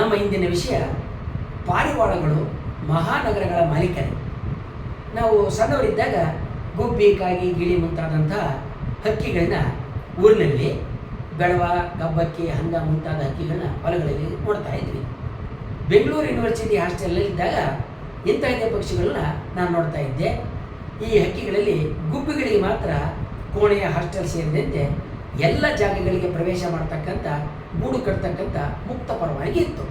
ನಮ್ಮ ಇಂದಿನ ವಿಷಯ, ಪಾರಿವಾಳಗಳು ಮಹಾನಗರಗಳ ಮಾಲೀಕರು. ನಾವು ಸಣ್ಣವರಿದ್ದಾಗ ಗುಬ್ಬಿ ಕಾಗಿ ಗಿಳಿ ಮುಂತಾದಂತಹ ಹಕ್ಕಿಗಳನ್ನ ಊರಿನಲ್ಲಿ ಬೆಳವ ಗಬ್ಬಕ್ಕಿ, ಹಂಗ ಮುಂತಾದ ಹಕ್ಕಿಗಳನ್ನ ಹೊಲಗಳಲ್ಲಿ ನೋಡ್ತಾ ಇದ್ವಿ. ಬೆಂಗಳೂರು ಯೂನಿವರ್ಸಿಟಿ ಹಾಸ್ಟೆಲಲ್ಲಿದ್ದಾಗ ಇಂಥ ಇಂಥ ಪಕ್ಷಿಗಳನ್ನ ನಾನು ನೋಡ್ತಾ ಇದ್ದೆ. ಈ ಹಕ್ಕಿಗಳಲ್ಲಿ ಗುಬ್ಬಿಗಳಿಗೆ ಮಾತ್ರ ಕೋಣೆಯ ಹಾಸ್ಟೆಲ್ ಸೇರಿದಂತೆ ಎಲ್ಲ ಜಾಗಗಳಿಗೆ ಪ್ರವೇಶ ಮಾಡ್ತಕ್ಕಂಥ, ಗೂಡು ಕಟ್ತಕ್ಕಂಥ ಮುಕ್ತ ಪರವಾಗಿ ಇತ್ತು.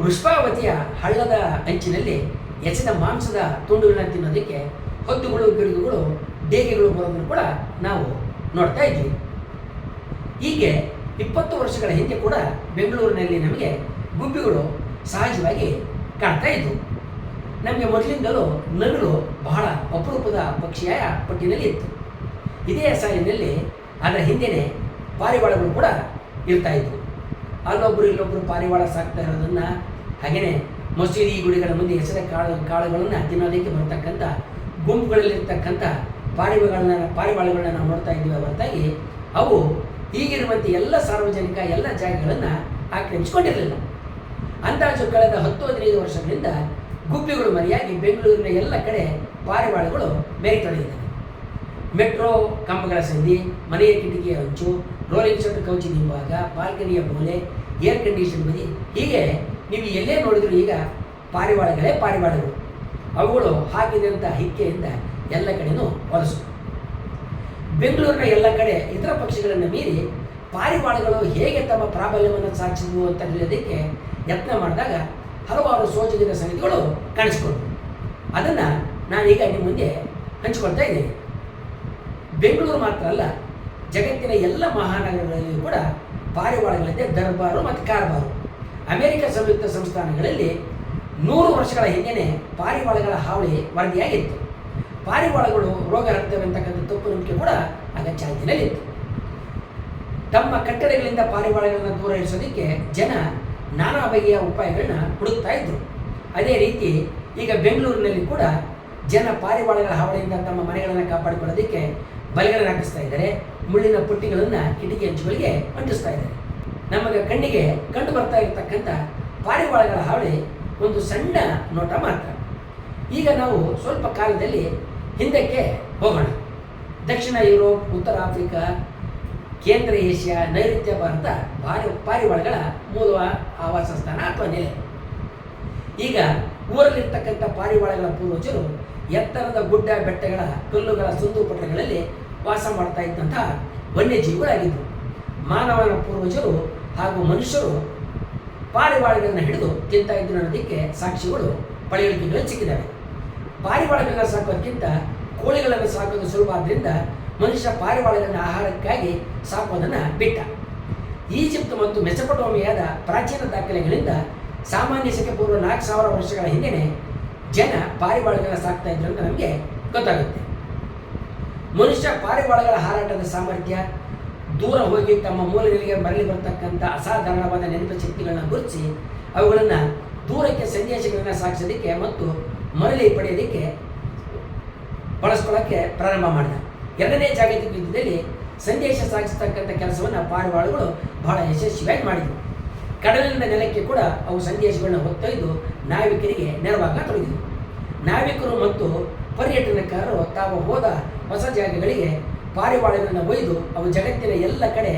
ವೃಷ್ಪಾವತಿಯ ಹಳ್ಳದ ಅಂಚಿನಲ್ಲಿ ಎಸೆದ ಮಾಂಸದ ತುಂಡುಗಳನ್ನ ತಿನ್ನೋದಕ್ಕೆ ಹೊದ್ದುಗಳು, ಗಿಡುಗುಗಳು ಡೇಗೆಗಳು ಬರೋದನ್ನು ಕೂಡ ನಾವು ನೋಡ್ತಾ ಇದ್ವಿ. ಹೀಗೆ ಇಪ್ಪತ್ತು ವರ್ಷಗಳ ಹಿಂದೆ ಕೂಡ ಬೆಂಗಳೂರಿನಲ್ಲಿ ನಮಗೆ ಗುಬ್ಬಿಗಳು ಸಹಜವಾಗಿ ಕಾಣ್ತಾ ಇದ್ವು. ನಮಗೆ ಮೊದಲಿಂದಲೂ ನವಿಲು ಬಹಳ ಅಪರೂಪದ ಪಕ್ಷಿಯ ಪಟ್ಟಿನಲ್ಲಿ ಇತ್ತು. ಇದೇ ಸಾಲಿನಲ್ಲಿ ಅದರ ಹಿಂದೆಯೇ ಪಾರಿವಾಳಗಳು ಕೂಡ ಇರ್ತಾ ಇದ್ವು. ಅಲ್ಲೊಬ್ಬರು ಇಲ್ಲೊಬ್ರು ಪಾರಿವಾಳ ಸಾಕ್ತಾ ಇರೋದನ್ನ ಹಾಗೆಯೇ ಮಸೀದಿ ಗುಡಿಗಳ ಮುಂದೆ ಹೆಸರ ಕಾಳು, ಕಾಳುಗಳನ್ನು ತಿನ್ನೋದಕ್ಕೆ ಬರ್ತಕ್ಕಂಥ ಗುಂಪುಗಳಲ್ಲಿರ್ತಕ್ಕಂಥ ಪಾರಿವಾಳಗಳನ್ನ ಪಾರಿವಾಳಗಳನ್ನ ನಾವು ನೋಡ್ತಾ ಇದ್ದೀವಿ ಹೊರತಾಗಿ ಅವು ಈಗಿರುವಂತೆ ಎಲ್ಲ ಸಾರ್ವಜನಿಕ, ಎಲ್ಲ ಜಾಗಗಳನ್ನು ಆಕ್ರಮಿಸಿಕೊಂಡಿರಲಿಲ್ಲ ಅಂದಾಜು ಕಳೆದ ಹತ್ತು ಹದಿನೈದು ವರ್ಷಗಳಿಂದ ಗುಬ್ಬಿಗಳು ಮರೆಯಾಗಿ ಬೆಂಗಳೂರಿನ ಎಲ್ಲ ಕಡೆ ಪಾರಿವಾಳಗಳು ಮೆರೆತೊಡಗಿವೆ ಮೆಟ್ರೋ ಕಂಬಗಳ ಸಂಧಿ ಮನೆಯ ಕಿಟಕಿಯ ಅಂಚು ರೋಲಿಂಗ್ ಶಟರ್ ಕೌಚಿನ ಹಿಂಭಾಗ ಬಾಲ್ಕನಿಯ ಮೂಲೆ ಏರ್ ಕಂಡೀಷನ್ ಬದಿ, ಹೀಗೆ ನೀವು ಎಲ್ಲೇ ನೋಡಿದ್ರು ಈಗ ಪಾರಿವಾಳಗಳೇ ಪಾರಿವಾಳಗಳು. ಅವುಗಳು ಹಾಕಿದಂಥ ಹಿಕ್ಕೆಯಿಂದ ಎಲ್ಲ ಕಡೆಯೂ ಹೊಲಸು. ಬೆಂಗಳೂರಿನ ಎಲ್ಲ ಕಡೆ ಇತರ ಪಕ್ಷಿಗಳನ್ನು ಮೀರಿ ಪಾರಿವಾಳಗಳು ಹೇಗೆ ತಮ್ಮ ಪ್ರಾಬಲ್ಯವನ್ನು ಸಾಧಿಸಿದ್ವು ಅಂತ ತಿಳಿಯೋದಕ್ಕೆ ಯತ್ನ ಮಾಡಿದಾಗ ಹಲವಾರು ಸೋಜಿಗದ ಸಂಗತಿಗಳು ಕಾಣಿಸ್ಕೊಂಡ್ವು. ಅದನ್ನು ನಾನೀಗ ನಿಮ್ಮ ಮುಂದೆ ಹಂಚಿಕೊಳ್ತಾ ಇದ್ದೇನೆ. ಬೆಂಗಳೂರು ಮಾತ್ರ ಅಲ್ಲ ಜಗತ್ತಿನ ಎಲ್ಲ ಮಹಾನಗರಗಳಲ್ಲಿಯೂ ಕೂಡ ಪಾರಿವಾಳಗಳಂತೆ ದರ್ಬಾರು ಮತ್ತು ಕಾರ್ಬಾರು. ಅಮೆರಿಕ ಸಂಯುಕ್ತ ಸಂಸ್ಥಾನಗಳಲ್ಲಿ ನೂರು ವರ್ಷಗಳ ಹಿಂದೆನೆ ಪಾರಿವಾಳಗಳ ಹಾವಳಿ ವರದಿಯಾಗಿತ್ತು. ಪಾರಿವಾಳಗಳು ರೋಗ ಹರಡ್ತವೆಂತಕ್ಕಂಥ ತಪ್ಪು ನಂಬಿಕೆ ಕೂಡ ಆಗ ಚಾಲ್ತಿನಲ್ಲಿತ್ತು ತಮ್ಮ ಕಟ್ಟಡಗಳಿಂದ ಪಾರಿವಾಳಗಳನ್ನು ದೂರ ಇರಿಸೋದಕ್ಕೆ ಜನ ನಾನಾ ಬಗೆಯ ಉಪಾಯಗಳನ್ನ ಹುಡುಕ್ತಾ ಇದ್ರು. ಅದೇ ರೀತಿ ಈಗ ಬೆಂಗಳೂರಿನಲ್ಲಿ ಕೂಡ ಜನ ಪಾರಿವಾಳಗಳ ಹಾವಳಿಯಿಂದ ತಮ್ಮ ಮನೆಗಳನ್ನು ಕಾಪಾಡಿಕೊಳ್ಳೋದಕ್ಕೆ ಬಲೆಗಳನ್ನು ಹಾಕಿಸ್ತಾ ಇದ್ದಾರೆ, ಮುಳ್ಳಿನ ಪುಟ್ಟಿಗಳನ್ನು ಕಿಟಕಿ ಅಂಚುಗಳಿಗೆ ಅಂಟಿಸ್ತಾ ಇದ್ದಾರೆ. ನಮಗೆ ಕಣ್ಣಿಗೆ ಕಂಡು ಬರ್ತಾ ಇರತಕ್ಕಂಥ ಪಾರಿವಾಳಗಳ ಹಾವಳಿ ಒಂದು ಸಣ್ಣ ನೋಟ ಮಾತ್ರ. ಈಗ ನಾವು ಸ್ವಲ್ಪ ಕಾಲದಲ್ಲಿ ಹಿಂದಕ್ಕೆ ಹೋಗೋಣ. ದಕ್ಷಿಣ ಯುರೋಪ್, ಉತ್ತರ ಆಫ್ರಿಕಾ, ಕೇಂದ್ರ ಏಷ್ಯಾ, ನೈಋತ್ಯ ಭಾರತ, ಭಾರಿ ಪಾರಿವಾಳಗಳ ಮೂಲ ಆವಾಸ ಸ್ಥಾನ ಅಥವಾ ನೆಲೆ. ಈಗ ಊರಲ್ಲಿರ್ತಕ್ಕಂಥ ಪಾರಿವಾಳಗಳ ಪೂರ್ವಜರು ಎತ್ತರದ ಗುಡ್ಡ ಬೆಟ್ಟಗಳ, ಕಲ್ಲುಗಳ, ಸುಂದು ಪಟ್ಟಣಗಳಲ್ಲಿ ವಾಸ ಮಾಡ್ತಾ ಇದ್ದಂತಹ ವನ್ಯಜೀವಿಗಳಾಗಿದ್ದರು. ಮಾನವನ ಪೂರ್ವಜರು ಹಾಗೂ ಮನುಷ್ಯರು ಪಾರಿವಾಳಗಳನ್ನು ಹಿಡಿದು ತಿಂತಾ ಇದ್ದರು ಅನ್ನೋದಕ್ಕೆ ಸಾಕ್ಷಿಗಳು ಪಳೆಯುಳಿಕೆಗಳು ಸಿಕ್ಕಿದ್ದಾವೆ ಪಾರಿವಾಳಗಳನ್ನು ಸಾಕೋದಕ್ಕಿಂತ ಕೋಳಿಗಳನ್ನು ಸಾಕೋದು ಸುಲಭ ಆದ್ದರಿಂದ ಮನುಷ್ಯ ಪಾರಿವಾಳಗಳನ್ನು ಆಹಾರಕ್ಕಾಗಿ ಸಾಕೋದನ್ನು ಬಿಟ್ಟ. ಈಜಿಪ್ಟ್ ಮತ್ತು ಮೆಸಪಟೋಮಿಯಾದ ಪ್ರಾಚೀನ ದಾಖಲೆಗಳಿಂದ ಸಾಮಾನ್ಯ ಶಕೆ ಪೂರ್ವ ನಾಲ್ಕು ಸಾವಿರ ವರ್ಷಗಳ ಹಿಂದೆಯೇ ಜನ ಪಾರಿವಾಳಗಳನ್ನ ಸಾಕ್ತಾ ಇದ್ರು ಅಂತ ನಮಗೆ ಗೊತ್ತಾಗುತ್ತೆ. ಮನುಷ್ಯ ಪಾರಿವಾಳಗಳ ಹಾರಾಟದ ಸಾಮರ್ಥ್ಯ, ದೂರ ಹೋಗಿ ತಮ್ಮ ಮೂಲಗಳಿಗೆ ಮರಳಿ ಬರ್ತಕ್ಕಂಥ ಅಸಾಧಾರಣವಾದ ನೆನಪು ಶಕ್ತಿಗಳನ್ನ ಗುರುತಿಸಿ, ಅವುಗಳನ್ನು ದೂರಕ್ಕೆ ಸಂದೇಶಗಳನ್ನು ಸಾಗಿಸೋದಕ್ಕೆ ಮತ್ತು ಮರಳಿ ಪಡೆಯೋದಕ್ಕೆ ಬಳಸ್ಕೊಳ್ಳೋಕ್ಕೆ ಪ್ರಾರಂಭ ಮಾಡಿದ. ಎರಡನೇ ಜಾಗತಿಕ ಯುದ್ಧದಲ್ಲಿ ಸಂದೇಶ ಸಾಗಿಸ್ತಕ್ಕಂಥ ಕೆಲಸವನ್ನು ಪಾರಿವಾಳಗಳು ಬಹಳ ಯಶಸ್ವಿಯಾಗಿ ಮಾಡಿದವು ಕಡಲಿನ ನೆಲಕ್ಕೆ ಕೂಡ ಅವು ಸಂದೇಶಗಳನ್ನ ಹೊತ್ತೊಯ್ದು ನಾವಿಕರಿಗೆ ನೆರವಾಗತೊಡಗಿದವು ನಾವಿಕರು ಮತ್ತು ಪರ್ಯಟನಕಾರರು ತಾವು ಹೋದ ಹೊಸ ಜಾಗಗಳಿಗೆ ಪಾರಿವಾಳಗಳನ್ನು ಒಯ್ದು ಅವು ಜಗತ್ತಿನ ಎಲ್ಲ ಕಡೆ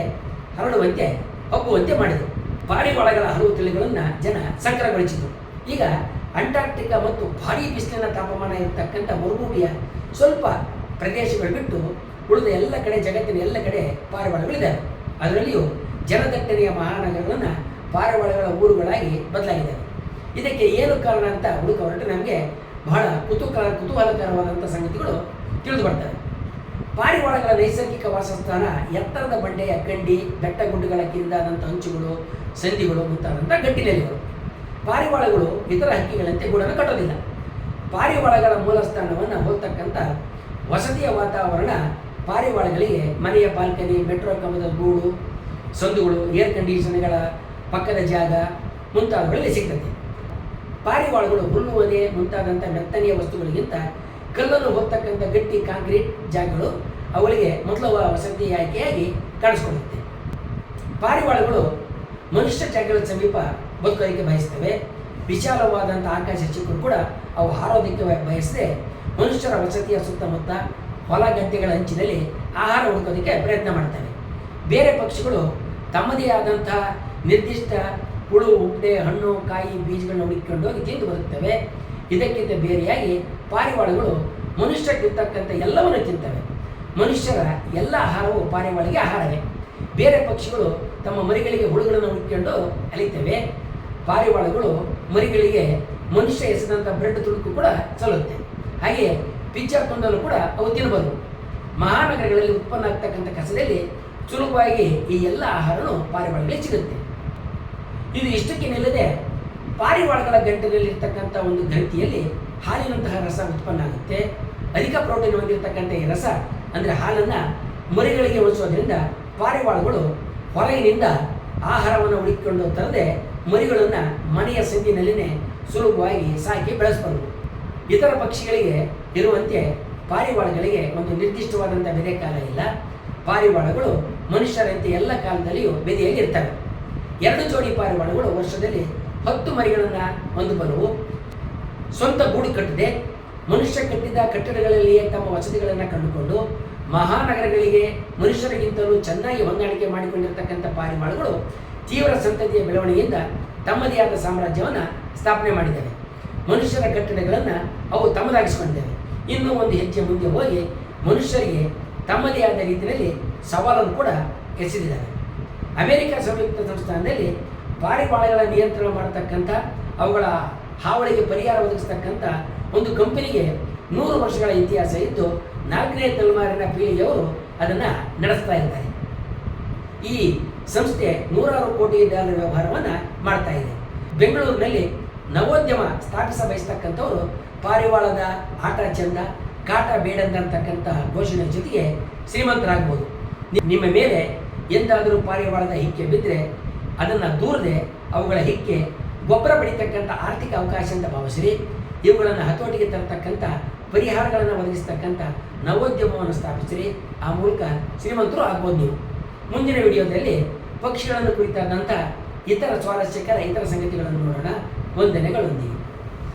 ಹರಡುವಂತೆ, ಹಬ್ಬುವಂತೆ ಮಾಡಿದರು ಪಾರಿವಾಳಗಳ ಹಲವು ತಳಿಗಳನ್ನು ಜನ ಸಂಗ್ರಹಗೊಳಿಸಿದರು. ಈಗ ಅಂಟಾರ್ಟಿಕಾ ಮತ್ತು ಭಾರೀ ಬಿಸಿಲಿನ ತಾಪಮಾನ ಇರತಕ್ಕಂಥ ಮರುಭೂಮಿಯ ಸ್ವಲ್ಪ ಪ್ರದೇಶಗಳು ಬಿಟ್ಟು ಉಳಿದ ಎಲ್ಲ ಕಡೆ, ಜಗತ್ತಿನ ಎಲ್ಲ ಕಡೆ ಪಾರಿವಾಳಗಳಿದ್ದಾವೆ. ಅದರಲ್ಲಿಯೂ ಜನದಟ್ಟಣೆಯ ಮಹಾನಗರಗಳನ್ನು ಪಾರಿವಾಳಗಳ ಊರುಗಳಾಗಿ ಬದಲಾಗಿದ್ದಾವೆ. ಇದಕ್ಕೆ ಏನು ಕಾರಣ ಅಂತ ಹುಡುಕ ಹೊರಟು ನಮಗೆ ಬಹಳ ಕುತೂಹಲ ಕುತೂಹಲಕರವಾದಂಥ ಸಂಗತಿಗಳು ತಿಳಿದು ಬರ್ತವೆ. ಪಾರಿವಾಳಗಳ ನೈಸರ್ಗಿಕ ವಾಸಸ್ಥಾನ, ಎತ್ತರದ ಬಂಡೆಯ ಗಂಡಿ ಬೆಟ್ಟ ಗುಡ್ಡಗಳ ಕಿರಿದಾದಂಥ ಹಂಚುಗಳು ಸಂಧಿಗಳು ಮುಂತಾದಂಥ ಗಟ್ಟಿನೆಲೆಗಳು ಪಾರಿವಾಳಗಳು ಇತರ ಹಕ್ಕಿಗಳಂತೆ ಗೂಡನ್ನು ಕಟ್ಟೋದಿಲ್ಲ. ಪಾರಿವಾಳಗಳ ಮೂಲ ಸ್ಥಾನವನ್ನು ಹೋಲ್ತಕ್ಕಂಥ ವಸತಿಯ ವಾತಾವರಣ ಪಾರಿವಾಳಗಳಿಗೆ ಮನೆಯ ಬಾಲ್ಕನಿ, ಮೆಟ್ರೋ ಕಂಬದ ಗೂಡು, ಸಂದುಗಳು ಏರ್ ಕಂಡೀಷನ್ಗಳ ಪಕ್ಕದ ಜಾಗ ಮುಂತಾದವುಗಳಲ್ಲಿ ಸಿಗ್ತದೆ. ಪಾರಿವಾಳಗಳು ಹುಲ್ಲು ಒಲೆ ಮುಂತಾದಂಥ ಮೆತ್ತನೆಯ ವಸ್ತುಗಳಿಗಿಂತ ಕಲ್ಲನ್ನು ಹೊತ್ತಕ್ಕಂಥ ಗಟ್ಟಿ ಕಾಂಕ್ರೀಟ್ ಜಾಗಗಳು ಅವುಗಳಿಗೆ ಮೊದಲ ವಸತಿ ಆಯ್ಕೆಯಾಗಿ ಕಾಣಿಸ್ಕೊಳ್ಳುತ್ತೆ. ಪಾರಿವಾಳಗಳು ಮನುಷ್ಯ ಜಾಗಗಳ ಸಮೀಪ ಬದುಕೋದಕ್ಕೆ ಬಯಸ್ತವೆ. ವಿಶಾಲವಾದಂಥ ಆಕಾಶ ಚಿಕ್ಕರು ಕೂಡ ಅವು ಹಾರೋದಕ್ಕೆ ಬಯ- ಬಯಸದೆ ಮನುಷ್ಯರ ವಸತಿಯ ಸುತ್ತಮುತ್ತ ಹೊಲ ಗದ್ದೆಗಳ ಅಂಚಿನಲ್ಲಿ ಆಹಾರ ಹುಡುಕೋದಕ್ಕೆ ಪ್ರಯತ್ನ ಮಾಡ್ತವೆ. ಬೇರೆ ಪಕ್ಷಿಗಳು ತಮ್ಮದೇ ಆದಂತಹ ನಿರ್ದಿಷ್ಟ ಹುಳು ಉಪ್ಪೆ ಹಣ್ಣು, ಕಾಯಿ ಬೀಜಗಳನ್ನ ಹುಡುಕಿಕೊಂಡು ಹೋಗಿ ತಿಂದು ಬರುತ್ತವೆ ಇದಕ್ಕಿಂತ ಬೇರೆಯಾಗಿ ಪಾರಿವಾಳಗಳು ಮನುಷ್ಯಕ್ಕಿರ್ತಕ್ಕಂಥ ಎಲ್ಲವನ್ನು ತಿಂತವೆ. ಮನುಷ್ಯರ ಎಲ್ಲ ಆಹಾರವು ಪಾರಿವಾಳಿಗೆ ಆಹಾರವೇ. ಬೇರೆ ಪಕ್ಷಿಗಳು ತಮ್ಮ ಮರಿಗಳಿಗೆ ಹುಳುಗಳನ್ನು ಹುಡುಕಿಕೊಂಡು ಅಲಿತವೆ. ಪಾರಿವಾಳಗಳು ಮರಿಗಳಿಗೆ ಮನುಷ್ಯ ಎಸೆದಂಥ ಬ್ರೆಡ್ ತುಣುಕು ಕೂಡ ಚಲುತ್ತೆ ಹಾಗೆ ಪಿಚ್ಚ ತುಂಡಲು ಕೂಡ ಅವು ತಿನ್ನಬಹುದು ಮಹಾನಗರಗಳಲ್ಲಿ ಉತ್ಪನ್ನ ಆಗ್ತಕ್ಕಂಥ ಕಸದಲ್ಲಿ ಸುಲಭವಾಗಿ ಈ ಎಲ್ಲ ಆಹಾರವೂ ಪಾರಿವಾಳಗಳಿಗೆ ಸಿಗುತ್ತೆ. ಇದು ಇಷ್ಟಕ್ಕೆ ನಿಲ್ಲದೆ ಪಾರಿವಾಳಗಳ ಗಂಟಿನಲ್ಲಿರ್ತಕ್ಕಂಥ ಒಂದು ಗ್ರಂಥಿಯಲ್ಲಿ ಹಾಲಿನಂತಹ ರಸ ಉತ್ಪನ್ನ ಆಗುತ್ತೆ. ಅಧಿಕ ಪ್ರೋಟೀನ್ ಹೊಂದಿರತಕ್ಕಂಥ ಈ ರಸ ಅಂದರೆ ಹಾಲನ್ನು ಮರಿಗಳಿಗೆ ಉಳಿಸೋದ್ರಿಂದ ಪಾರಿವಾಳಗಳು ಹೊರಗಿನಿಂದ ಆಹಾರವನ್ನು ಹುಡುಕಿಕೊಂಡು ತರದೆ ಮರಿಗಳನ್ನು ಮನೆಯ ಸಂದಿನಲ್ಲಿನೇ ಸುಲಭವಾಗಿ ಸಾಕಿ ಬೆಳೆಸಬಹುದು ಇತರ ಪಕ್ಷಿಗಳಿಗೆ ಇರುವಂತೆ ಪಾರಿವಾಳಗಳಿಗೆ ಒಂದು ನಿರ್ದಿಷ್ಟವಾದಂಥ ಬೆದೆ ಕಾಲ ಇಲ್ಲ. ಪಾರಿವಾಳಗಳು ಮನುಷ್ಯರಂತೆ ಎಲ್ಲ ಕಾಲದಲ್ಲಿಯೂ ಬೆದೆಯಲ್ಲಿ ಇರ್ತವೆ ಎರಡು ಜೋಡಿ ಪಾರಿವಾಳಗಳು ವರ್ಷದಲ್ಲಿ ಹತ್ತು ಮರಿಗಳನ್ನು ಹೊಂದಬಲ್ಲವು ಸ್ವಂತ ಗೂಡು ಕಟ್ಟಿದೆ. ಮನುಷ್ಯ ಕಟ್ಟಿದ ಕಟ್ಟಡಗಳಲ್ಲಿಯೇ ತಮ್ಮ ವಸತಿಗಳನ್ನು ಕಂಡುಕೊಂಡು ಮಹಾನಗರಗಳಿಗೆ ಮನುಷ್ಯರಿಗಿಂತಲೂ ಚೆನ್ನಾಗಿ ಹೊಂದಾಣಿಕೆ ಮಾಡಿಕೊಂಡಿರತಕ್ಕಂಥ ಪಾರಿವಾಳಗಳು ತೀವ್ರ ಸಂತತಿಯ ಬೆಳವಣಿಗೆಯಿಂದ ತಮ್ಮದೇ ಆದ ಸಾಮ್ರಾಜ್ಯವನ್ನು ಸ್ಥಾಪನೆ ಮಾಡಿದ್ದಾವೆ ಮನುಷ್ಯರ ಕಟ್ಟಡಗಳನ್ನು ಅವು ತಮ್ಮದಾಗಿಸಿಕೊಂಡಿದ್ದಾವೆ ಇನ್ನೂ ಒಂದು ಹೆಜ್ಜೆ ಮುಂದೆ ಹೋಗಿ ಮನುಷ್ಯರಿಗೆ ತಮ್ಮದೇ ಆದ ರೀತಿಯಲ್ಲಿ ಸವಾಲನ್ನು ಕೂಡ ಎಸೆದಿದ್ದಾವೆ ಅಮೆರಿಕ ಸಂಯುಕ್ತ ಸಂಸ್ಥಾನದಲ್ಲಿ ಪಾರಿವಾಳಗಳ ನಿಯಂತ್ರಣ ಮಾಡತಕ್ಕಂಥ, ಅವುಗಳ ಹಾವಳಿಗೆ ಪರಿಹಾರ ಒದಗಿಸ್ತಕ್ಕಂಥ ಒಂದು ಕಂಪನಿಗೆ ನೂರು ವರ್ಷಗಳ ಇತಿಹಾಸ ಇದ್ದು, ನಾಲ್ಕನೇ ತಲೆಮಾರಿನ ಪೀಳಿಗೆಯವರು ಅದನ್ನು ನಡೆಸ್ತಾ ಇದ್ದಾರೆ. ಈ ಸಂಸ್ಥೆ ನೂರಾರು ಕೋಟಿ ಡಾಲರ್ ವ್ಯವಹಾರವನ್ನು ಮಾಡ್ತಾ ಇದೆ. ಬೆಂಗಳೂರಿನಲ್ಲಿ ನವೋದ್ಯಮ ಸ್ಥಾಪಿಸ ಬಯಸ್ತಕ್ಕಂಥವರು ಪಾರಿವಾಳದ ಆಟ ಚಂದ ಕಾಟ ಬೇಡಂದಂತಕ್ಕಂತಹ ಘೋಷಣೆ ಜೊತೆಗೆ ಶ್ರೀಮಂತರಾಗ್ಬೋದು. ನಿಮ್ಮ ಮೇಲೆ ಎಂದಾದರೂ ಪಾರಿವಾಳದ ಹಿಕ್ಕೆ ಬಿದ್ದರೆ ಅದನ್ನು ದೂರದೆ ಅವುಗಳ ಹಿಕ್ಕೆ ಗೊಬ್ಬರ ಪಡಿತಕ್ಕಂಥ ಆರ್ಥಿಕ ಅವಕಾಶ ಅಂತ ಭಾವಿಸಿರಿ. ಇವುಗಳನ್ನು ಹತೋಟಿಗೆ ತರತಕ್ಕಂಥ ಪರಿಹಾರಗಳನ್ನು ಒದಗಿಸ್ತಕ್ಕಂಥ ನವೋದ್ಯಮವನ್ನು ಸ್ಥಾಪಿಸಿರಿ. ಆ ಮೂಲಕ ಶ್ರೀಮಂತರು ಆಗ್ಬೋದು ನೀವು. ಮುಂದಿನ ವಿಡಿಯೋದಲ್ಲಿ ಪಕ್ಷಿಗಳನ್ನು ಕುರಿತಾದಂಥ ಇತರ ಸ್ವಾರಸ್ಯಕರ ಇತರ ಸಂಗತಿಗಳನ್ನು ನೋಡೋಣ. ವಂದನೆಗಳೊಂದಿಗೆ